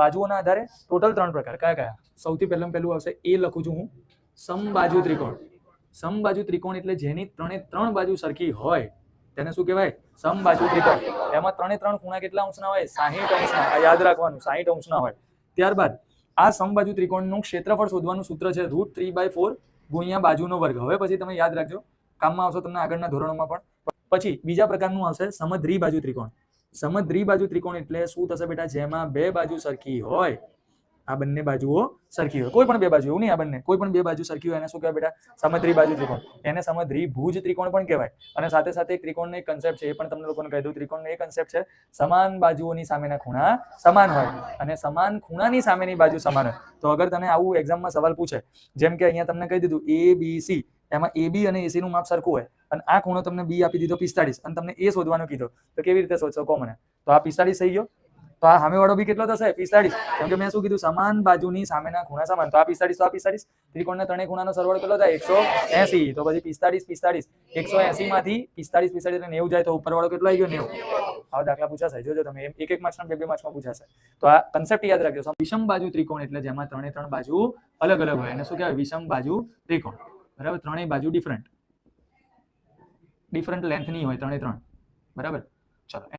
બાજુઓના આધારે ટોટલ ત્રણ પ્રકાર. કયા કયા? સૌથી પહેલાં પહેલું આવશે એ લખું છું હું. સમબાજુ ત્રિકોણ. સમબાજુ ત્રિકોણ એટલે જેની ત્રણે ત્રણ બાજુ સરખી હોય, તેને શું કહેવાય? સમબાજુ ત્રિકોણ. એમાં ત્રણે ત્રણ ખૂણા કેટલા અંશના હોય? સાહીઠ અંશના. યાદ રાખવાનું, સાહીઠ અંશના હોય. ત્યારબાદ, આ સમબાજુ ત્રિકોણનું ક્ષેત્રફળ શોધવાનું સૂત્ર છે રૂટ થ્રી બાય ફોર ગુણ્યા બાજુનો વર્ગ. હવે પછી તમે યાદ રાખજો. કામમાં આવશે તમને આગળના ધોરણોમાં પણ. પછી બીજા પ્રકારનું આવશે સમદ્રી બાજુ ત્રિકોણ. સમદ્રી બાજુ ત્રિકોણ એટલે શું થશે બેટા? જેમાં બે બાજુ સરખી હોય. આ બંને બાજુઓ સરખી હોય. કોઈ પણ બે બાજુ, એવું નહીં આ બંને. કોઈ પણ બે બાજુ સરખી હોય, એને શું કહેવાય બેટા? સમદ્રી બાજુ ત્રિકોણ. એને સમદ્રી ભુજ ત્રિકોણ પણ કહેવાય. અને સાથે સાથે એક ત્રિકોણનો એક કન્સેપ્ટ છે, એ પણ તમને લોકોને કહી દઉં. ત્રિકોણનો એ કન્સેપ્ટ છે, સમાન બાજુઓની સામેના ખૂણા સમાન હોય. અને સમાન ખૂણાની સામેની બાજુ સમાન હોય. તો અગર તને આવું એક્ઝામમાં સવાલ પૂછે, જેમ કે અહીંયા તમને કહી દીધું એ બી સી એમાં એ બી અને એસી નું માપ સરખું હોય. અને આ ખૂણો તમને બી આપી દીધો પિસ્તાળીસ. અને તમને એ શોધવાનું કીધો. તો કેવી રીતે શોધશો? કહો મને તો આ પિસ્તાળીસ થઈ ગયો. તો આ સામેવાળો બી કેટલો થશે? પિસ્તાળીસ. કેમ કે મેં શું કીધું? સમાન બાજુની સામેના ખૂણા સમાન. તો આ પિસ્તાળીસ, તો આ પિસ્તાળીસ. ત્રિકોણના ત્રણેય ખૂણાનો સરવાળો કેટલો થાય? એકસો એસી. તો પછી પિસ્તાળીસ પિસ્તાળીસ. એકસો એસી માંથી પિસ્તાળીસ પિસ્તાળીસ અને નેવું જાય તો ઉપરવાળો કેટલો આવી ગયો? નેવું. આવા દાખલા પૂછાશે. જોજો તમે. એક એક માર્ક્સમાં બે બે માર્ક્સમાં પૂછાશે. તો આ કન્સેપ્ટ યાદ રાખજો. વિષમ બાજુ ત્રિકોણ એટલે જેમાં ત્રણે ત્રણ બાજુ અલગ અલગ હોય. એને શું કહેવાય? વિષમ બાજુ ત્રિકોણ. બરાબર? ત્રણેય બાજુ ડિફરન્ટ ડિફરન્ટ લેન્થની હોય ત્રણે ત્રણ. બરાબર? ચલો